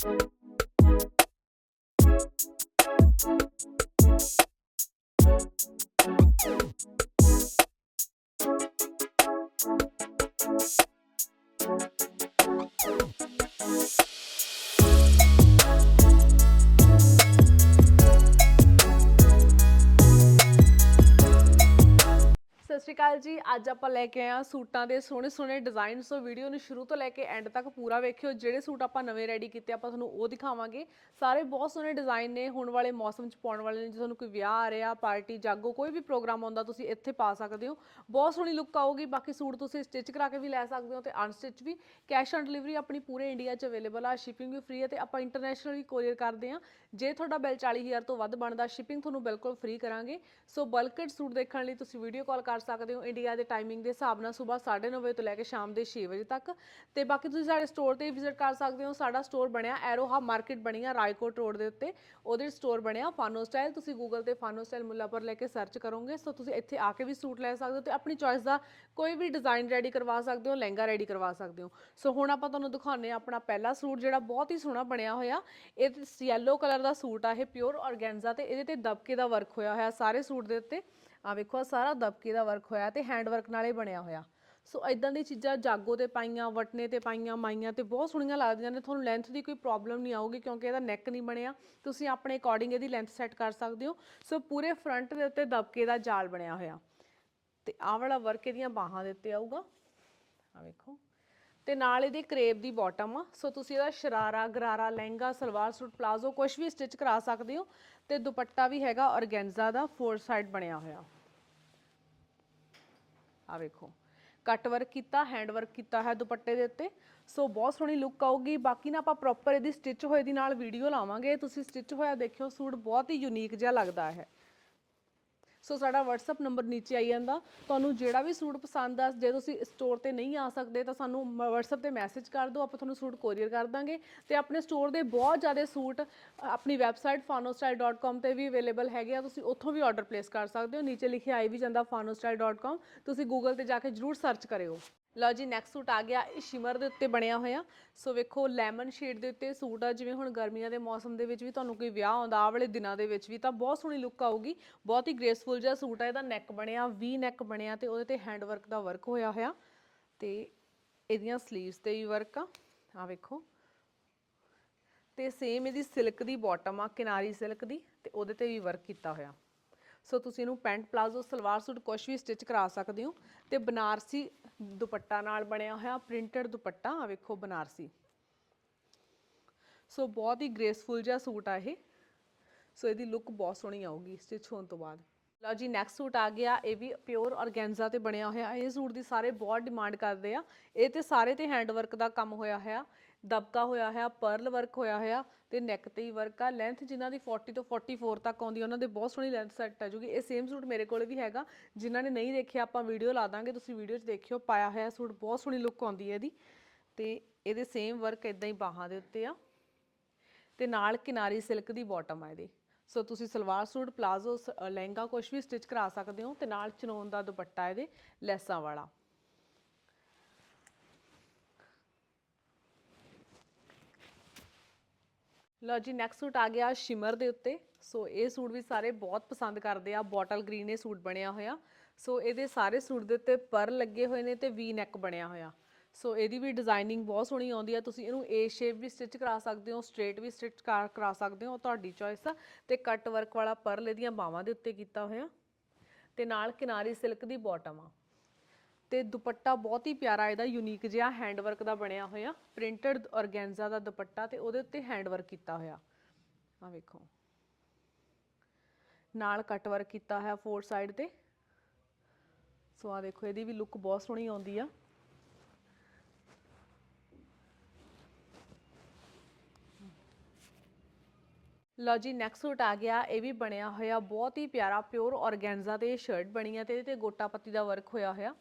Thank you ਸ਼੍ਰੀ ਅਕਾਲ ਜੀ ਅੱਜ ਆਪਾਂ ਲੈ ਕੇ ਆਏ ਹਾਂ ਸੂਟਾਂ ਦੇ ਸੋਹਣੇ ਸੋਹਣੇ ਡਿਜ਼ਾਈਨ ਸੋ ਵੀਡੀਓ ਨੂੰ ਸ਼ੁਰੂ ਤੋਂ ਲੈ ਕੇ ਐਂਡ ਤੱਕ ਪੂਰਾ ਵੇਖਿਓ। ਜਿਹੜੇ ਸੂਟ ਆਪਾਂ ਨਵੇਂ ਰੈਡੀ ਕੀਤੇ, ਆਪਾਂ ਤੁਹਾਨੂੰ ਉਹ ਦਿਖਾਵਾਂਗੇ। ਸਾਰੇ ਬਹੁਤ ਸੋਹਣੇ ਡਿਜ਼ਾਈਨ ਨੇ ਹੁਣ ਵਾਲੇ ਮੌਸਮ 'ਚ ਪਾਉਣ ਵਾਲੇ ਨੇ। ਜੇ ਤੁਹਾਨੂੰ ਕੋਈ ਵਿਆਹ ਆ ਰਿਹਾ ਪਾਰਟੀ ਜਾਗੋ, ਕੋਈ ਵੀ ਪ੍ਰੋਗਰਾਮ ਆਉਂਦਾ, ਤੁਸੀਂ ਇੱਥੇ ਪਾ ਸਕਦੇ ਹੋ। ਬਹੁਤ ਸੋਹਣੀ ਲੁੱਕ ਆਊਗੀ। ਬਾਕੀ ਸੂਟ ਤੁਸੀਂ ਸਟਿਚ ਕਰਾ ਕੇ ਵੀ ਲੈ ਸਕਦੇ ਹੋ ਤੇ ਅਨਸਟਿਚ ਵੀ। ਕੈਸ਼ ਔਨ ਡਿਲੀਵਰੀ ਆਪਣੀ ਪੂਰੇ ਇੰਡੀਆ 'ਚ ਅਵੇਲੇਬਲ ਆ। ਸ਼ਿਪਿੰਗ ਵੀ ਫ੍ਰੀ ਹੈ ਤੇ ਆਪਾਂ ਇੰਟਰਨੈਸ਼ਨਲ ਵੀ ਕੋਰੀਅਰ ਕਰਦੇ ਹਾਂ। ਜੇ ਤੁਹਾਡਾ ਬਿੱਲ 40000 ਤੋਂ ਵੱਧ ਬਣਦਾ ਸ਼ਿਪਿੰਗ ਤੁਹਾਨੂੰ ਬਿਲਕੁਲ ਫ੍ਰੀ ਕਰਾਂਗੇ। ਸੋ ਬਲਕਟ ਸੂਟ ਦੇਖਣ ਲਈ ਤੁਸੀਂ ਵੀਡੀਓ ਕਾਲ ਕਰ ਸਕਦੇ ਹੋ। ਇੰਡੀਆ ਦੇ ਟਾਈਮਿੰਗ ਦੇ ਹਿਸਾਬ ਨਾਲ ਸਵੇਰ 9:30 ਵਜੇ ਤੋਂ ਲੈ ਕੇ ਸ਼ਾਮ ਦੇ 6 ਵਜੇ ਤੱਕ। ਤੇ ਬਾਕੀ ਤੁਸੀਂ ਸਾਡੇ ਸਟੋਰ ਤੇ ਵਿਜ਼ਿਟ ਕਰ ਸਕਦੇ ਹੋ। ਸਾਡਾ ਸਟੋਰ ਬਣਿਆ ਐਰੋਹਾ ਮਾਰਕੀਟ ਬਣੀ ਰਾਏਕੋਟ ਰੋਡ ਦੇ ਉੱਤੇ। ਉਹਦੇ ਸਟੋਰ ਬਣਿਆ ਫਾਨੋ ਸਟਾਈਲ ਤੁਸੀਂ ਗੂਗਲ ਤੇ ਫਾਨੋ ਸਟਾਈਲ ਮੁੱਲਾਪੁਰ ਲੈ ਕੇ ਸਰਚ ਕਰੋਗੇ। ਸੋ ਤੁਸੀਂ ਇੱਥੇ ਆ ਕੇ ਵੀ ਸੂਟ ਲੈ ਸਕਦੇ ਹੋ ਤੇ ਆਪਣੀ ਚੋਇਸ ਦਾ ਕੋਈ ਵੀ ਡਿਜ਼ਾਈਨ ਰੈਡੀ ਕਰਵਾ ਸਕਦੇ ਹੋ, ਲਹਿੰਗਾ ਰੈਡੀ ਕਰਵਾ ਸਕਦੇ ਹੋ। ਸੋ ਹੁਣ ਆਪਾਂ ਤੁਹਾਨੂੰ ਦਿਖਾਉਂਦੇ ਹਾਂ ਆਪਣਾ ਪਹਿਲਾ ਸੂਟ ਜਿਹੜਾ ਬਹੁਤ ਹੀ ਸੋਹਣਾ ਬਣਿਆ ਹੋਇਆ। ਇਹ ਯੈਲੋ ਕਲਰ ਦਾ ਸੂਟ ਆ, ਇਹ ਪਿਓਰ ਔਰਗੈਂਜ਼ਾ ਤੇ ਇਹਦੇ ਤੇ ਦਬਕੇ ਦਾ ਵਰਕ ਹੋਇਆ ਹੋਇਆ ਸਾਰੇ ਸੂਟ ਦੇ ਉੱਤੇ। ਆ ਵੇਖੋ, ਆਹ ਸਾਰਾ ਦਬਕੇ ਦਾ ਵਰਕ ਹੋਇਆ ਤੇ ਹੈਂਡ ਵਰਕ ਨਾਲੇ ਬਣਿਆ ਹੋਇਆ। ਸੋ ਇਦਾਂ ਦੀ ਚੀਜ਼ਾਂ ਜਾਗੋ ਤੇ ਪਾਈਆਂ, ਵਟਨੇ ਤੇ ਪਾਈਆਂ, ਮਾਈਆਂ ਤੇ ਬਹੁਤ ਸੋਹਣੀਆਂ ਲੱਗਦੀਆਂ ਨੇ। ਤੁਹਾਨੂੰ ਲੈਂਥ ਦੀ ਕੋਈ ਪ੍ਰੋਬਲਮ ਨਹੀਂ ਆਊਗੀ ਕਿਉਂਕਿ ਇਹਦਾ ਨੈਕ ਨਹੀਂ ਬਣਿਆ। ਤੁਸੀਂ ਆਪਣੇ ਅਕੋਰਡਿੰਗ ਇਹਦੀ ਲੈਂਥ ਸੈੱਟ ਕਰ ਸਕਦੇ ਹੋ। ਸੋ ਪੂਰੇ ਫਰੰਟ ਦੇ ਉੱਤੇ ਦਬਕੇ ਦਾ ਜਾਲ ਬਣਿਆ ਹੋਇਆ। ਤੇ ਆਹ ਵਾਲਾ ਵਰਕ ਇਹਦੀਆਂ ਬਾਹਾਂ ਦੇ ਉੱਤੇ ਆਊਗਾ। ਆ ਵੇਖੋ। ਤੇ ਨਾਲ ਇਹਦੇ ਕਰੇਬ ਦੀ ਬਾਟਮ ਆ। ਸੋ ਤੁਸੀਂ ਇਹਦਾ ਸ਼ਰਾਰਾ, ਗਰਾਰਾ, ਲਹਿੰਗਾ, ਸਲਵਾਰ ਸੂਟ ਪਲਾਜ਼ੋ ਕੁਝ ਵੀ ਸਟਿਚ ਕਰਾ ਸਕਦੇ ਹੋ। ਤੇ ਦੁਪੱਟਾ ਵੀ ਹੈਗਾ ਔਰਗੈਂਜ਼ਾ ਦਾ ਫੋਰ ਸਾਈਡ ਬਣਿਆ ਹੋਇਆ। ਆ ਵੇਖੋ। ਕੱਟ ਵਰਕ ਕੀਤਾ ਹੈਂਡ ਵਰਕ ਕੀਤਾ ਹੈ ਦੁਪੱਟੇ ਦੇ ਉੱਤੇ। ਸੋ ਬਹੁਤ ਸੋਹਣੀ ਲੁੱਕ ਆਊਗੀ। ਬਾਕੀ ਨਾ ਆਪਾਂ ਪ੍ਰੋਪਰ ਇਹਦੀ ਸਟਿਚ ਹੋਏ ਦੀ ਨਾਲ ਵੀਡੀਓ ਲਾਵਾਂਗੇ। ਤੁਸੀਂ ਸਟਿਚ ਹੋਇਆ ਦੇਖਿਓ, ਸੂਟ ਬਹੁਤ ਹੀ ਯੂਨੀਕ ਜਿਹਾ ਲੱਗਦਾ ਹੈ। ਸੋ ਸਾਡਾ WhatsApp ਨੰਬਰ ਨੀਚੇ ਆਈ ਜਾਂਦਾ। ਤੁਹਾਨੂੰ ਜਿਹੜਾ ਵੀ ਸੂਟ ਪਸੰਦ ਆ ਜੇ ਤੁਸੀਂ ਸਟੋਰ ਤੇ ਨਹੀਂ ਆ ਸਕਦੇ ਤਾਂ ਸਾਨੂੰ ਮ- WhatsApp ਤੇ ਮੈਸੇਜ ਕਰ ਦਿਓ ਆਪਾਂ ਤੁਹਾਨੂੰ ਸੂਟ ਕੋਰੀਅਰ ਕਰ ਦਾਂਗੇ। ਤੇ ਆਪਣੇ ਸਟੋਰ ਦੇ ਬਹੁਤ ਜ਼ਿਆਦਾ ਸੂਟ ਅ, ਆਪਣੀ ਵੈਬਸਾਈਟ fanostyle.com ਤੇ ਵੀ ਅਵੇਲੇਬਲ ਹੈਗੇ ਆ। ਤੁਸੀਂ ਉੱਥੋਂ ਵੀ ਆਰਡਰ ਪਲੇਸ ਕਰ ਸਕਦੇ ਹੋ। ਨੀਚੇ ਲਿਖਿਆ ਆਈ ਵੀ ਜਾਂਦਾ fanostyle.com ਤੁਸੀਂ ਗੂਗਲ ਤੇ ਜਾ ਕੇ ਜਰੂਰ ਸਰਚ ਕਰਿਓ। ਲਓ ਜੀ ਨੈਕਸਟ ਸੂਟ ਆ ਗਿਆ, ਇਹ ਸ਼ਿਮਰ ਦੇ ਉੱਤੇ ਬਣਿਆ ਹੋਇਆ। ਸੋ ਵੇਖੋ ਲੈਮਨ ਸ਼ੇਡ ਦੇ ਉੱਤੇ ਸੂਟ ਆ, ਜਿਵੇਂ ਹੁਣ ਗਰਮੀਆਂ ਦੇ ਮੌਸਮ ਦੇ ਵਿੱਚ ਵੀ ਤੁਹਾਨੂੰ ਕੋਈ ਵਿਆਹ ਆਉਂਦਾ ਆ ਵਾਲੇ ਦਿਨਾਂ ਦੇ ਵਿੱਚ ਵੀ, ਤਾਂ ਬਹੁਤ ਸੋਹਣੀ ਲੁੱਕ ਆਊਗੀ। ਬਹੁਤ ਹੀ ਗ੍ਰੇਸਫੁਲ ਜਿਹਾ ਸੂਟ ਆ, ਇਹਦਾ ਨੈਕ ਬਣਿਆ ਵੀ ਨੈਕ ਬਣਿਆ ਤੇ ਉਹਦੇ ਤੇ ਹੈਂਡ ਵਰਕ ਦਾ ਵਰਕ ਹੋਇਆ ਹੋਇਆ। ਤੇ ਇਹਦੀਆਂ ਸਲੀਵਸ ਤੇ ਵੀ ਵਰਕ ਆ। ਆ ਵੇਖੋ। ਤੇ ਸੇਮ ਇਹਦੀ ਸਿਲਕ ਦੀ ਬਾਟਮ ਆ, ਕਿਨਾਰੀ ਸਿਲਕ ਦੀ, ਤੇ ਉਹਦੇ ਤੇ ਵੀ ਵਰਕ ਕੀਤਾ ਹੋਇਆ। ਸੋ ਤੁਸੀਂ ਇਹਨੂੰ ਪੈਂਟ ਪਲਾਜ਼ੋ, ਸਲਵਾਰ ਸੂਟ ਕੁਛ ਵੀ ਸਟਿਚ ਕਰਾ ਸਕਦੇ ਹੋ। ਤੇ ਬਨਾਰਸੀ ਦੁਪੱਟਾ ਨਾਲ ਬਣਿਆ ਹੋਇਆ, ਪ੍ਰਿੰਟਡ ਦੁਪੱਟਾ ਆ ਵੇਖੋ ਬਨਾਰਸੀ। ਸੋ ਬਹੁਤ ਹੀ ਗ੍ਰੇਸਫੁਲ ਜਿਹਾ ਸੂਟ ਆ ਇਹ। ਸੋ ਇਹਦੀ ਲੁੱਕ ਬਹੁਤ ਸੋਹਣੀ ਆਊਗੀ ਸਟਿਚ ਹੋਣ ਤੋਂ ਬਾਅਦ। ਲਓ ਜੀ ਨੈਕਸਟ ਸੂਟ ਆ ਗਿਆ, ਇਹ ਵੀ ਪਿਓਰ ਔਰਗੈਂਜ਼ਾ ਤੇ ਬਣਿਆ ਹੋਇਆ। ਇਹ ਸੂਟ ਦੀ ਸਾਰੇ ਬਹੁਤ ਡਿਮਾਂਡ ਕਰਦੇ ਆ। ਇਹ ਤੇ ਸਾਰੇ ਤੇ ਹੈਂਡ ਵਰਕ ਦਾ ਕੰਮ ਹੋਇਆ ਹੋਇਆ। ਦਬਕਾ ਹੋਇਆ ਹੋਇਆ ਪਰਲ ਵਰਕ ਹੋਇਆ ਹੋਇਆ ਤੇ ਨੈਕ ਤੇ ਹੀ ਵਰਕ ਆ। ਲੈਂਥ ਜਿਨ੍ਹਾਂ ਦੀ 40 ਤੋਂ 44 ਤੱਕ ਆਉਂਦੀ ਉਹਨਾਂ ਦੇ ਬਹੁਤ ਸੋਹਣੀ ਲੈਂਥ ਸੈੱਟ ਆ ਜੂਗੀ। ਇਹ ਸੇਮ ਸੂਟ ਮੇਰੇ ਕੋਲ ਵੀ ਹੈਗਾ, ਜਿਨ੍ਹਾਂ ਨੇ ਨਹੀਂ ਦੇਖਿਆ, ਆਪਾਂ ਵੀਡੀਓ ਲਾ ਦਾਂਗੇ, ਤੁਸੀਂ ਵੀਡੀਓ 'ਚ ਦੇਖਿਓ, ਪਾਇਆ ਹੋਇਆ ਸੂਟ ਬਹੁਤ ਸੋਹਣੀ ਲੁੱਕ ਆਉਂਦੀ ਹੈ ਇਹਦੀ। ਤੇ ਇਹਦੇ ਸੇਮ ਵਰਕ ਇਦਾਂ ਹੀ ਬਾਹਾਂ ਦੇ ਉੱਤੇ ਆ। ਤੇ ਨਾਲ ਕਿਨਾਰੀ ਸਿਲਕ ਦੀ ਬਾਟਮ ਆ ਇਹਦੀ। ਸੋ ਤੁਸੀਂ ਸਲਵਾਰ ਸੂਟ ਪਲਾਜ਼ੋ ਸ- ਲਹਿੰਗਾ ਕੁਝ ਵੀ ਸਟਿਚ ਕਰਾ ਸਕਦੇ ਹੋ। ਤੇ ਨਾਲ ਚਨੋਨ ਦਾ ਦੁਪੱਟਾ ਇਹਦੇ, ਲੈਸਾਂ ਵਾਲਾ। ਲਓ ਜੀ ਨੈਕਸਟ ਸੂਟ ਆ ਗਿਆ ਸ਼ਿਮਰ ਦੇ ਉੱਤੇ। ਸੋ ਇਹ ਸੂਟ ਵੀ ਸਾਰੇ ਬਹੁਤ ਪਸੰਦ ਕਰਦੇ ਆ। ਬੋਟਲ ਗ੍ਰੀਨ ਇਹ ਸੂਟ ਬਣਿਆ ਹੋਇਆ। ਸੋ ਇਹਦੇ ਸਾਰੇ ਸੂਟ ਦੇ ਉੱਤੇ ਪਰ ਲੱਗੇ ਹੋਏ ਨੇ ਤੇ ਵੀ ਨੈਕ ਬਣਿਆ ਹੋਇਆ। ਸੋ ਇਹਦੀ ਵੀ ਡਿਜ਼ਾਈਨਿੰਗ ਬਹੁਤ ਸੋਹਣੀ ਆਉਂਦੀ ਆ। ਤੁਸੀਂ ਇਹਨੂੰ ਏ ਸ਼ੇਪ ਵੀ ਸਟਿਚ ਕਰਾ ਸਕਦੇ ਹੋ ਸਟ੍ਰੇਟ ਵੀ ਸਟਿਚ ਕਰਾ ਸਕਦੇ ਹੋ। ਉਹ ਤੁਹਾਡੀ ਚੋਇਸ ਆ। ਤੇ ਕੱਟ ਵਰਕ ਵਾਲਾ ਪਰਲ ਇਹਦੀਆਂ ਬਾਹਾਂ ਦੇ ਉੱਤੇ ਕੀਤਾ ਹੋਇਆ। ਤੇ ਨਾਲ ਕਿਨਾਰੀ ਸਿਲਕ ਦੀ ਬਾਟਮ ਆ। ਤੇ ਦੁਪੱਟਾ ਬਹੁਤ ਹੀ ਪਿਆਰਾ, ਇਹਦਾ ਯੂਨੀਕ ਜਿਹਾ ਹੈਂਡ ਦਾ ਬਣਿਆ ਹੋਇਆ ਪ੍ਰਿੰਟਡ ਔਰਗੈਂਜ਼ਾ ਦਾ ਦੁਪੱਟਾ ਤੇ ਉਹਦੇ ਉੱਤੇ ਹੈਂਡ ਕੀਤਾ ਹੋਇਆ। ਆ ਵੇਖੋ। ਨਾਲ ਕੱਟ ਵਰਕ ਕੀਤਾ ਹੋਇਆ ਫੋਰ ਸਾਈਡ ਤੇ। ਸੋ ਆ ਦੇਖੋ ਇਹਦੀ ਵੀ ਲੁੱਕ ਬਹੁਤ ਸੋਹਣੀ ਆਉਂਦੀ ਆ। ਲਓ ਜੀ ਨੈਕਸਟ ਸੂਟ ਆ ਗਿਆ, ਇਹ ਵੀ ਬਣਿਆ ਹੋਇਆ, ਬਹੁਤ ਹੀ ਪਿਆਰਾ ਪਿਓਰ ਔਰਗੈਂਜ਼ਾ ਤੇ ਸ਼ਰਟ ਬਣੀ ਆ ਤੇ ਇਹਦੇ ਤੇ ਗੋਟਾ ਪੱਤੀ ਦਾ ਵਰਕ ਹੋਇਆ ਹੋਇਆ।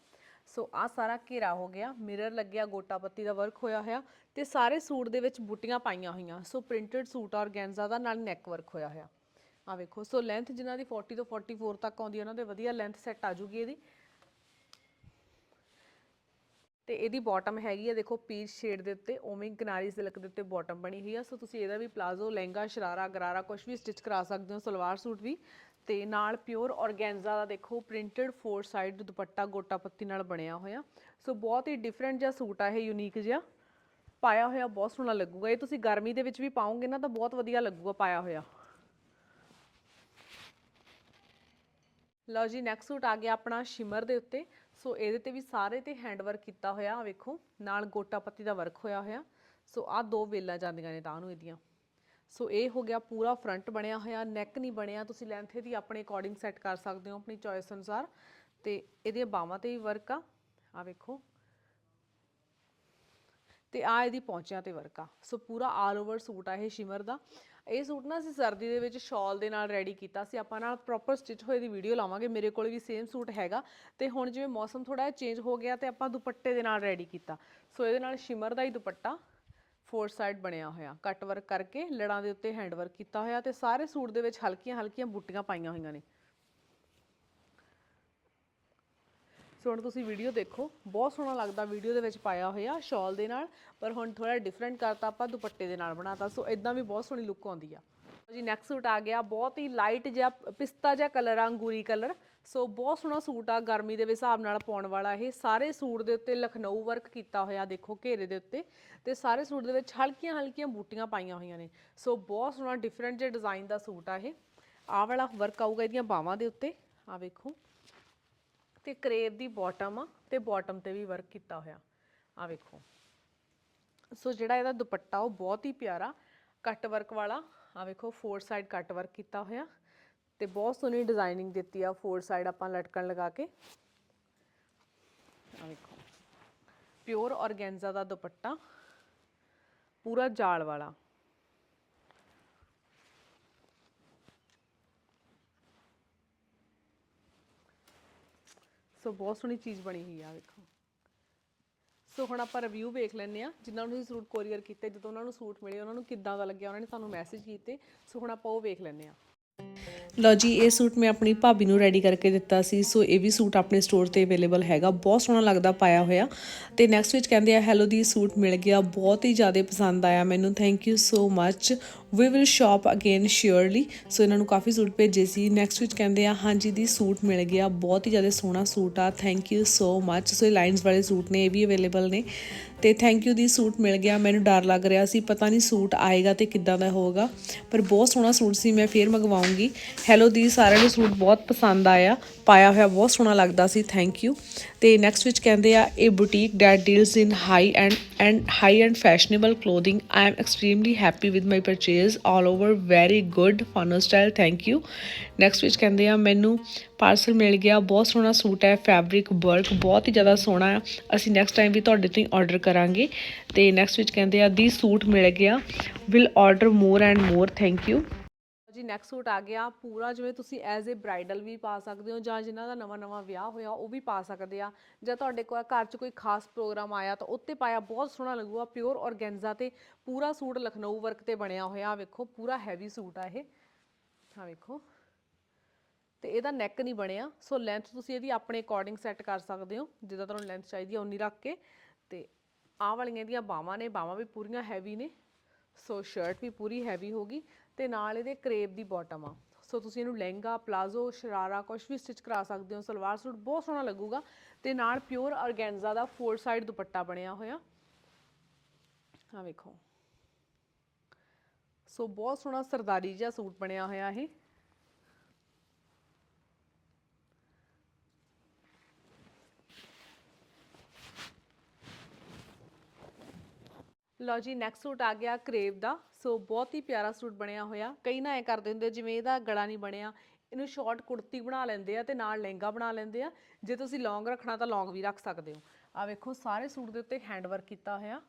ਸੋ ਆ ਸਾਰਾ ਘੇਰਾ ਹੋ ਗਿਆ ਮਿਰਰ ਲੱਗਿਆ, ਗੋਟਾ ਪੱਤੀ ਦਾ ਵਰਕ ਹੋਇਆ ਹੋਇਆ ਤੇ ਸਾਰੇ ਸੂਟ ਦੇ ਵਿੱਚ ਬੂਟੀਆਂ ਪਾਈਆਂ ਹੋਈਆਂ। ਸੋ ਪ੍ਰਿੰਟਡ ਸੂਟ ਔਰਗੈਂਜ਼ਾ ਦਾ ਨਾਲ ਨੈਕ ਵਰਕ ਹੋਇਆ ਹੋਇਆ। ਆ ਵੇਖੋ ਸੋ ਲੈਂਥ ਜਿਨ੍ਹਾਂ ਦੀ 40 ਤੋਂ 44 ਤੱਕ ਆਉਂਦੀ ਉਹਨਾਂ ਦੇ ਵਧੀਆ ਲੈਂਥ ਸੈੱਟ ਆ ਜੂਗੀ ਇਹਦੀ। ਤੇ ਇਹਦੀ ਬਾਟਮ ਹੈਗੀ ਆ, ਦੇਖੋ ਪੀਚ ਸ਼ੇਡ ਦੇ ਉੱਤੇ, ਉਵੇਂ ਕਿਨਾਰੀ ਸਿਲਕ ਦੇ ਉੱਤੇ ਬਾਟਮ ਬਣੀ ਹੋਈ ਆ। ਸੋ ਤੁਸੀਂ ਇਹਦਾ ਵੀ ਪਲਾਜ਼ੋ ਲਹਿੰਗਾ, ਸ਼ਰਾਰਾ, ਗਰਾਰਾ ਕੁਝ ਵੀ ਸਟਿਚ ਕਰਾ ਸਕਦੇ ਹੋ, ਸਲਵਾਰ ਸੂਟ ਵੀ। ਤੇ ਨਾਲ ਪਿਓਰ ਔਰਗੈਂਜ਼ਾ ਦਾ ਦੇਖੋ ਪ੍ਰਿੰਟਡ ਫੋਰ ਸਾਈਡ ਦੁਪੱਟਾ ਗੋਟਾ ਪੱਤੀ ਨਾਲ ਬਣਿਆ ਹੋਇਆ। ਸੋ ਬਹੁਤ ਹੀ ਡਿਫਰੈਂਟ ਜਿਹਾ ਸੂਟ ਆ, ਇਹ ਯੂਨੀਕ ਜਿਹਾ। ਪਾਇਆ ਹੋਇਆ, ਬਹੁਤ ਸੋਹਣਾ ਲੱਗੂਗਾ। ਇਹ ਤੁਸੀਂ ਗਰਮੀ ਦੇ ਵਿੱਚ ਵੀ ਪਾਓਗੇ ਨਾ, ਤਾਂ ਬਹੁਤ ਵਧੀਆ ਲੱਗੂਗਾ ਪਾਇਆ ਹੋਇਆ। ਲਓ ਜੀ ਨੈਕਸਟ ਸੂਟ ਆ ਗਿਆ ਆਪਣਾ ਸ਼ਿਮਰ ਦੇ ਉੱਤੇ। ਸੋ ਇਹਦੇ ਤੇ ਵੀ ਸਾਰੇ ਤੇ ਹੈਂਡ ਵਰਕ ਕੀਤਾ ਹੋਇਆ ਆ ਵੇਖੋ। ਨਾਲ ਗੋਟਾ ਪੱਤੀ ਦਾ ਵਰਕ ਹੋਇਆ ਹੋਇਆ। ਸੋ ਆ ਦੋ ਵੇਲਾਂ ਜਾਂਦੀਆਂ ਨੇ ਤਾਂ ਨੂੰ ਇਹਦੀਆਂ। ਸੋ ਇਹ ਹੋ ਗਿਆ ਪੂਰਾ ਫਰੰਟ ਬਣਿਆ ਹੋਇਆ ਨੈਕ ਨਹੀਂ ਬਣਿਆ। ਤੁਸੀਂ ਲੈਂਥ ਇਹਦੀ ਆਪਣੇ ਅਕੋਰਡਿੰਗ ਸੈੱਟ ਕਰ ਸਕਦੇ ਹੋ, ਆਪਣੀ ਚੋਇਸ ਅਨੁਸਾਰ। ਤੇ ਇਹਦੀਆਂ ਬਾਹਾਂ ਤੇ ਵੀ ਵਰਕ ਆ। ਆ ਵੇਖੋ। ਤੇ ਆ ਇਹਦੀ ਪੌਂਚਿਆਂ ਤੇ ਵਰਕ ਆ। ਸੋ ਪੂਰਾ ਆਲ ਓਵਰ ਸੂਟ ਆ ਇਹ ਸ਼ਿਮਰ ਦਾ। ਇਹ ਸੂਟ ਨਾ ਅਸੀਂ ਸਰਦੀ ਦੇ ਵਿੱਚ ਸ਼ਾਲ ਦੇ ਨਾਲ ਰੈਡੀ ਕੀਤਾ ਸੀ। ਆਪਾਂ ਨਾਲ ਪ੍ਰੋਪਰ ਸਟਿਚ ਹੋਏ ਦੀ ਵੀਡੀਓ ਲਾਵਾਂਗੇ। ਮੇਰੇ ਕੋਲ ਵੀ ਸੇਮ ਸੂਟ ਹੈਗਾ। ਤੇ ਹੁਣ ਜਿਵੇਂ ਮੌਸਮ ਥੋੜਾ ਜਿਹਾ ਚੇਂਜ ਹੋ ਗਿਆ ਤੇ ਆਪਾਂ ਦੁਪੱਟੇ ਦੇ ਨਾਲ ਰੈਡੀ ਕੀਤਾ। ਸੋ ਇਹਦੇ ਨਾਲ ਸ਼ਿਮਰ ਦਾ ਹੀ ਦੁਪੱਟਾ। ਫੋਰ ਸਾਈਡ ਬਣਿਆ ਹੋਇਆ। ਕੱਟ ਵਰਕ ਕਰਕੇ ਲੜਾਂ ਦੇ ਉੱਤੇ ਹੈਂਡ ਵਰਕ ਕੀਤਾ ਹੋਇਆ ਤੇ ਸਾਰੇ ਸੂਟ ਦੇ ਵਿੱਚ ਹਲਕੀਆਂ ਹਲਕੀਆਂ ਬੂਟੀਆਂ ਪਾਈਆਂ ਹੋਈਆਂ ਨੇ। ਸੋ ਹੁਣ ਤੁਸੀਂ ਵੀਡੀਓ ਦੇਖੋ। ਬਹੁਤ ਸੋਹਣਾ ਲੱਗਦਾ ਵੀਡੀਓ ਦੇ ਵਿੱਚ ਪਾਇਆ ਹੋਇਆ ਸ਼ਾਲ ਦੇ ਨਾਲ, ਪਰ ਹੁਣ ਥੋੜਾ ਡਿਫਰੈਂਟ ਕਰਤਾ ਆਪਾਂ, ਦੁਪੱਟੇ ਦੇ ਨਾਲ ਬਣਾਤਾ। ਸੋ ਇਦਾਂ ਵੀ ਬਹੁਤ ਸੋਹਣੀ ਲੁੱਕ ਆਉਂਦੀ ਆ। ਜੀ ਨੈਕਸਟ ਸੂਟ ਆ ਗਿਆ, ਬਹੁਤ ਹੀ ਲਾਈਟ ਜਿਹਾ, ਪਿਸਤਾ ਜਿਹਾ ਕਲਰ ਆ, ਅੰਗੂਰੀ ਕਲਰ ਸੋ ਬਹੁਤ ਸੋਹਣਾ ਸੂਟ ਆ, ਗਰਮੀ ਦੇ ਹਿਸਾਬ ਨਾਲ ਪਾਉਣ ਵਾਲਾ ਇਹ। ਸਾਰੇ ਸੂਟ ਦੇ ਉੱਤੇ ਲਖਨਊ ਵਰਕ ਕੀਤਾ ਹੋਇਆ, ਦੇਖੋ ਘੇਰੇ ਦੇ ਉੱਤੇ। ਤੇ ਸਾਰੇ ਸੂਟ ਦੇ ਵਿੱਚ ਹਲਕੀਆਂ ਹਲਕੀਆਂ ਬੂਟੀਆਂ ਪਾਈਆਂ ਹੋਈਆਂ ਨੇ। ਸੋ ਬਹੁਤ ਸੋਹਣਾ ਡਿਫਰੈਂਟ ਜਿਹਾ ਡਿਜ਼ਾਈਨ ਦਾ ਸੂਟ ਆ ਇਹ। ਆਹ ਵਾਲਾ ਵਰਕ ਆਊਗਾ ਇਹਦੀਆਂ ਬਾਹਾਂ ਦੇ ਉੱਤੇ। ਆ ਵੇਖੋ। ਤੇ ਕਰੇਵ ਦੀ ਬਾਟਮ ਆ ਤੇ ਬਾਟਮ ਤੇ ਵੀ ਵਰਕ ਕੀਤਾ ਹੋਇਆ। ਆ ਵੇਖੋ। ਸੋ ਜਿਹੜਾ ਇਹਦਾ ਦੁਪੱਟਾ ਉਹ ਬਹੁਤ ਹੀ ਪਿਆਰਾ ਕੱਟ ਵਰਕ ਵਾਲਾ। ਆ ਵੇਖੋ ਫੋਰ ਸਾਈਡ ਕੱਟ ਵਰਕ ਕੀਤਾ ਹੋਇਆ। ਤੇ ਬਹੁਤ ਸੋਹਣੀ ਡਿਜ਼ਾਈਨਿੰਗ ਦਿੱਤੀ ਆ ਫੋਰ ਸਾਈਡ ਆਪਾਂ ਲਟਕਣ ਲਗਾ ਕੇ। ਆ ਵੇਖੋ। ਪਿਓਰ ਔਰਗੈਂਜ਼ਾ ਦਾ ਦੁਪੱਟਾ, ਪੂਰਾ ਜਾਲ ਵਾਲਾ। ਸੋ ਬਹੁਤ ਸੋਹਣੀ ਚੀਜ਼ ਬਣੀ ਹੋਈ ਆ, ਵੇਖੋ। ਸੋ ਹੁਣ ਆਪਾਂ ਰਿਵਿਊ ਵੇਖ ਲੈਂਦੇ ਆ ਜਿਨ੍ਹਾਂ ਨੂੰ ਤੁਸੀਂ ਸੂਟ ਕੋਰੀਅਰ ਕੀਤੇ, ਜਦੋਂ ਉਹਨਾਂ ਨੂੰ ਸੂਟ ਮਿਲੇ, ਉਹਨਾਂ ਨੂੰ ਕਿੱਦਾਂ ਦਾ ਲੱਗਿਆ, ਉਹਨਾਂ ਨੇ ਸਾਨੂੰ ਮੈਸੇਜ ਕੀਤੇ। ਸੋ ਹੁਣ ਆਪਾਂ ਉਹ ਵੇਖ ਲੈਂਦੇ ਆ। ਲਓ ਜੀ, ਇਹ ਸੂਟ ਮੈਂ ਆਪਣੀ ਭਾਬੀ ਨੂੰ ਰੈਡੀ ਕਰਕੇ ਦਿੱਤਾ ਸੀ, ਸੋ ਇਹ ਵੀ ਸੂਟ ਆਪਣੇ ਸਟੋਰ ਤੇ ਅਵੇਲੇਬਲ ਹੈਗਾ। ਬਹੁਤ ਸੋਹਣਾ ਲੱਗਦਾ ਪਾਇਆ ਹੋਇਆ। ਤੇ ਨੈਕਸਟ ਵਿੱਚ ਕਹਿੰਦੇ ਆ ਹੈਲੋ ਦੀ ਸੂਟ ਮਿਲ ਗਿਆ, ਬਹੁਤ ਹੀ ਜ਼ਿਆਦਾ ਪਸੰਦ ਆਇਆ ਮੈਨੂੰ। Thank you so much we will shop again surely so ਇਹਨਾਂ ਨੂੰ ਕਾਫੀ ਸੂਟ ਭੇਜੇ ਸੀ। ਨੈਕਸਟ ਵਿੱਚ ਕਹਿੰਦੇ ਆ, ਹਾਂਜੀ ਦੀ ਸੂਟ ਮਿਲ ਗਿਆ, ਬਹੁਤ ਹੀ ਜ਼ਿਆਦਾ ਸੋਹਣਾ ਸੂਟ ਆ। ਥੈਂਕ ਯੂ ਸੋ ਮੱਚ ਸੋ ਇਹ ਲਾਈਨਸ ਵਾਲੇ ਸੂਟ ਨੇ, ਇਹ ਵੀ ਅਵੇਲੇਬਲ ਨੇ। ਤੇ ਥੈਂਕ ਯੂ ਦੀ ਸੂਟ ਮਿਲ ਗਿਆ। ਮੈਨੂੰ ਡਰ ਲੱਗ ਰਿਹਾ ਸੀ, ਪਤਾ ਨਹੀਂ ਸੂਟ ਆਏਗਾ ਤੇ ਕਿੱਦਾਂ ਦਾ ਹੋਊਗਾ। ਪਰ ਬਹੁਤ ਸੋਹਣਾ ਸੂਟ ਸੀ, ਮੈਂ ਫੇਰ ਮੰਗਵਾਉਂਗੀ। ਹੈਲੋ ਦੀ ਸਾਰਿਆਂ ਨੂੰ ਸੂਟ ਬਹੁਤ ਪਸੰਦ ਆਇਆ, ਪਾਇਆ ਹੋਇਆ ਬਹੁਤ ਸੋਹਣਾ ਲੱਗਦਾ ਸੀ ਥੈਂਕ ਯੂ ਤੇ ਨੈਕਸਟ ਵਿੱਚ ਕਹਿੰਦੇ ਆ, ਇਹ boutique that deals in high end end high end fashionable clothing I am extremely happy with my purchase all over very good fun style thank you next ਵਿੱਚ ਕਹਿੰਦੇ ਆ, ਮੈਨੂੰ ਪਾਰਸਲ ਮਿਲ ਗਿਆ, ਬਹੁਤ ਸੋਹਣਾ ਸੂਟ ਹੈ ਫੈਬਰਿਕ ਵਰਕ ਬਹੁਤ ਹੀ ਜ਼ਿਆਦਾ ਸੋਹਣਾ ਹੈ। ਅਸੀਂ ਨੈਕਸਟ ਟਾਈਮ ਵੀ ਤੁਹਾਡੇ ਤੋਂ ਹੀ ਆਰਡਰ ਕਰਾਂਗੇ। ਤੇ ਨੈਕਸਟ ਵਿੱਚ ਕਹਿੰਦੇ ਆ ਦੀ ਸੂਟ ਮਿਲ ਗਿਆ will order more and more thank you ji next suit ਆ ਗਿਆ। ਪੂਰਾ ਜਿਵੇਂ ਤੁਸੀਂ ਐਜ਼ ਅ ਬ੍ਰਾਈਡਲ ਵੀ ਪਾ ਸਕਦੇ ਹੋ ਜਾਂ ਜਿਨ੍ਹਾਂ ਦਾ ਨਵਾਂ ਨਵਾਂ ਵਿਆਹ ਹੋਇਆ, ਉਹ ਵੀ ਪਾ ਸਕਦੇ ਆ। ਜਾਂ ਤੁਹਾਡੇ ਕੋਲ ਘਰ 'ਚ ਕੋਈ ਖਾਸ ਪ੍ਰੋਗਰਾਮ ਆਇਆ ਤਾਂ ਉੱਤੇ ਪਾਇਆ, ਬਹੁਤ ਸੋਹਣਾ ਲੱਗੂਗਾ। ਪਿਓਰ ਔਰਗੈਂਜ਼ਾ ਤੇ ਪੂਰਾ ਸੂਟ ਲਖਨਊ ਵਰਕ ਤੇ ਬਣਿਆ ਹੋਇਆ। ਵੇਖੋ, ਪੂਰਾ ਹੈਵੀ ਸੂਟ ਆ ਇਹ। ਹਾਂ ਵੇਖੋ। ਤੇ ਇਹਦਾ ਨੈਕ ਨਹੀਂ ਬਣਿਆ। ਸੋ ਲੈਂਥ ਤੁਸੀਂ ਇਹਦੀ ਆਪਣੇ ਅਕੋਰਡਿੰਗ ਸੈੱਟ ਕਰ ਸਕਦੇ ਹੋ। ਜਿੱਦਾਂ ਤੁਹਾਨੂੰ ਲੈਂਥ ਚਾਹੀਦੀ ਹੈ ਉਨੀ ਰੱਖ ਕੇ। ਤੇ ਆਹ ਵਾਲੀਆਂ ਇਹਦੀਆਂ ਬਾਹਾਂ ਨੇ। ਬਾਹਾਂ ਵੀ ਪੂਰੀਆਂ ਹੈਵੀ ਨੇ। ਸੋ ਸ਼ਰਟ ਵੀ ਪੂਰੀ ਹੈਵੀ ਹੋਗੀ ਤੇ ਨਾਲ ਇਹਦੇ ਕਰੇਪ ਦੀ ਬਾਟਮ ਆ। ਸੋ ਤੁਸੀਂ ਇਹਨੂੰ ਲਹਿੰਗਾ ਪਲਾਜ਼ੋ ਸ਼ਰਾਰਾ ਕੁਝ ਵੀ ਸਟਿਚ ਕਰਾ ਸਕਦੇ ਹੋ। ਸਲਵਾਰ ਸੂਟ ਬਹੁਤ ਸੋਹਣਾ ਲੱਗੂਗਾ। ਤੇ ਨਾਲ ਪਿਓਰ ਆਰਗੈਂਜ਼ਾ ਦਾ ਫੋਰ ਸਾਈਡ ਦੁਪੱਟਾ ਬਣਿਆ ਹੋਇਆ। ਆ ਵੇਖੋ। ਸੋ ਬਹੁਤ ਸੋਹਣਾ ਸਰਦਾਰੀ ਜਿਹਾ ਸੂਟ ਬਣਿਆ ਹੋਇਆ ਇਹ। ਲਓ ਜੀ ਨੈਕਸਟ ਸੂਟ ਆ ਗਿਆ ਕਰੇਵ ਦਾ। ਸੋ ਬਹੁਤ ਹੀ ਪਿਆਰਾ ਸੂਟ ਬਣਿਆ ਹੋਇਆ। ਕਈ ਨਾ ਐ ਕਰਦੇ ਹੁੰਦੇ ਜਿਵੇਂ ਇਹਦਾ ਗਲਾ ਨਹੀਂ ਬਣਿਆ। ਇਹਨੂੰ ਸ਼ਾਰਟ ਕੁੜਤੀ ਬਣਾ ਲੈਂਦੇ ਆ ਤੇ ਨਾਲ ਲਹਿੰਗਾ ਬਣਾ ਲੈਂਦੇ ਆ। ਜੇ ਤੁਸੀਂ ਲੌਂਗ ਰੱਖਣਾ ਤਾਂ ਲੌਂਗ ਵੀ ਰੱਖ ਸਕਦੇ ਹੋ। ਆ ਵੇਖੋ, ਸਾਰੇ ਸੂਟ ਦੇ ਉੱਤੇ ਹੈਂਡ ਵਰਕ ਕੀਤਾ ਹੋਇਆ।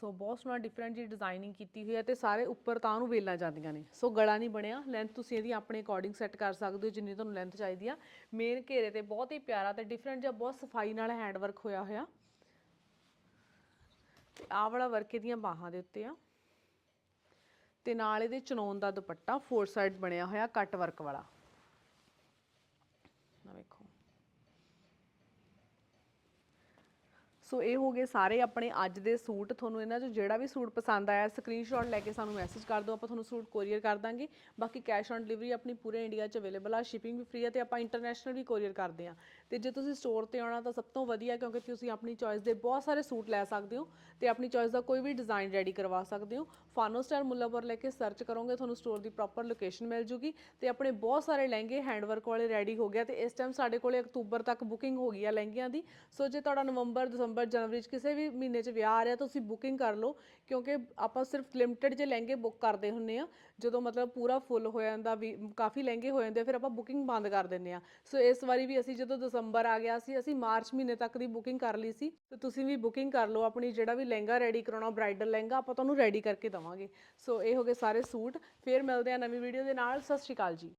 ਸੋ ਬਹੁਤ ਸੋਹਣਾ ਡਿਫਰੈਂਟ ਜੀ ਡਿਜ਼ਾਈਨਿੰਗ ਕੀਤੀ ਹੋਈ ਹੈ ਤੇ ਸਾਰੇ ਉੱਪਰ ਤਾਂ ਨੂੰ ਵੇਲਾਂ ਜਾਂਦੀਆਂ ਨੇ। ਸੋ ਗਲਾ ਨਹੀਂ ਬਣਿਆ। ਲੈਂਥ ਤੁਸੀਂ ਇਹਦੀ ਆਪਣੇ ਅਕੋਰਡਿੰਗ ਸੈੱਟ ਕਰ ਸਕਦੇ ਹੋ, ਜਿੰਨੀ ਤੁਹਾਨੂੰ ਲੈਂਥ ਚਾਹੀਦੀ ਆ। ਮੇਨ ਘੇਰੇ ਤੇ ਬਹੁਤ ਹੀ ਪਿਆਰਾ ਤੇ ਡਿਫਰੈਂਟ ਜਿਹਾ ਬਹੁਤ ਸਫ਼ਾਈ ਨਾਲ ਹੈਂਡ ਵਰਕ ਹੋਇਆ ਹੋਇਆ। ਆਹ ਵਾਲਾ ਵਰਕ ਇਹਦੀਆਂ ਬਾਹਾਂ ਦੇ ਉੱਤੇ ਆ। ਤੇ ਨਾਲ ਇਹਦੇ ਚਨੌਨ ਦਾ ਦੁਪੱਟਾ ਫੋਰ ਸਾਈਡ ਬਣਿਆ ਹੋਇਆ ਕੱਟ ਵਰਕ ਵਾਲਾ। ਆ ਵੇਖੋ। ਸੋ ਇਹ ਹੋ ਗਏ ਸਾਰੇ ਆਪਣੇ ਅੱਜ ਦੇ ਸੂਟ। ਤੁਹਾਨੂੰ ਇਹਨਾਂ 'ਚੋਂ ਜਿਹੜਾ ਵੀ ਸੂਟ ਪਸੰਦ ਆਇਆ ਸਕਰੀਨਸ਼ਾਟ ਲੈ ਕੇ ਸਾਨੂੰ ਮੈਸੇਜ ਕਰ ਦਿਓ, ਆਪਾਂ ਤੁਹਾਨੂੰ ਸੂਟ ਕੋਰੀਅਰ ਕਰ ਦਾਂਗੇ। ਬਾਕੀ ਕੈਸ਼ ਔਨ ਡਿਲੀਵਰੀ ਆਪਣੀ ਪੂਰੇ ਇੰਡੀਆ 'ਚ ਅਵੇਲੇਬਲ ਆ ਸ਼ਿਪਿੰਗ ਵੀ ਫ੍ਰੀ ਹੈ ਤੇ ਆਪਾਂ ਇੰਟਰਨੈਸ਼ਨਲ ਵੀ ਕੋਰੀਅਰ ਕਰਦੇ ਆ। ਤੇ ਜੇ ਤੁਸੀਂ ਸਟੋਰ ਤੇ ਆਉਣਾ ਤਾਂ ਸਭ ਤੋਂ ਵਧੀਆ ਕਿਉਂਕਿ ਤੁਸੀਂ ਆਪਣੀ ਚੋਇਸ ਦੇ ਬਹੁਤ ਸਾਰੇ ਸੂਟ ਲੈ ਸਕਦੇ ਹੋ ਤੇ ਆਪਣੀ ਚੋਇਸ ਦਾ ਕੋਈ ਵੀ ਡਿਜ਼ਾਈਨ ਰੈਡੀ ਕਰਵਾ ਸਕਦੇ ਹੋ। ਫਾਨੋ ਸਟਾਰ ਮੁੱਲਾਪੁਰ ਲੈ ਕੇ ਸਰਚ ਕਰੋਗੇ ਤੁਹਾਨੂੰ ਸਟੋਰ ਦੀ ਪ੍ਰੋਪਰ ਲੋਕੇਸ਼ਨ ਮਿਲ ਜੂਗੀ ਤੇ ਆਪਣੇ ਬਹੁਤ ਸਾਰੇ ਲਹਿੰਗੇ ਹੈਂਡਵਰਕ ਵਾਲੇ ਰੈਡੀ ਹੋ ਗਿਆ ਤੇ ਇਸ ਟਾਈਮ ਸਾਡੇ ਕੋਲੇ ਅਕਤੂਬਰ ਤੱਕ ਬੁਕਿੰਗ ਹੋ ਗਈ ਆ ਲਹਿੰਗਿਆਂ ਦੀ। ਸੋ ਜੇ ਤੁਹਾਡਾ ਨਵੰਬਰ ਦਸੰਬਰ ਜਨਵਰੀ 'ਚ ਕਿਸੇ ਵੀ ਮਹੀਨੇ 'ਚ ਵਿਆਹ ਆ ਰਿਹਾ ਤੁਸੀਂ ਬੁਕਿੰਗ ਕਰ ਲਓ ਕਿਉਂਕਿ ਆਪਾਂ ਸਿਰਫ ਲਿਮਟਿਡ ਜੇ ਲਹਿੰਗੇ ਬੁੱਕ ਕਰਦੇ ਹੁੰਨੇ ਆ ਜਦੋਂ ਮਤਲਬ ਪੂਰਾ ਫੁੱਲ ਹੋ ਜਾਂਦਾ ਵੀ ਕਾਫੀ ਲਹਿੰਗੇ ਹੋ ਜਾਂਦੇ ਆ, ਫਿਰ ਆਪਾਂ ਬੁਕਿੰਗ ਬੰਦ ਕਰ ਦਿੰਨੇ ਆ। ਸੋ ਇਸ ਵਾਰੀ ਵੀ ਅਸੀਂ ਜਦੋਂ ਦਸੰਬਰ ਆ ਗਿਆ ਸੀ, ਅਸੀਂ ਮਾਰਚ ਮਹੀਨੇ ਤੱਕ ਦੀ ਬੁਕਿੰਗ ਕਰ ਲਈ ਸੀ, ਤੇ ਤੁਸੀਂ ਵੀ ਬੁਕਿੰਗ ਕਰ ਲਓ, ਆਪਣੀ ਜਿਹੜਾ ਵੀ ਲਹਿੰਗਾ ਰੈਡੀ ਕਰਾਉਣਾ ਬ੍ਰਾਈਡਲ ਲਹਿੰਗਾ, ਆਪਾਂ ਤੁਹਾਨੂੰ ਰੈਡੀ ਕਰਕੇ ਦਵਾਂਗੇ। ਸੋ ਇਹ ਹੋ ਗਏ ਸਾਰੇ ਸੂਟ, ਫਿਰ ਮਿਲਦੇ ਆ ਨਵੀਂ ਵੀਡੀਓ ਦੇ ਨਾਲ, ਸਤਿ ਸ਼੍ਰੀ ਅਕਾਲ ਜੀ।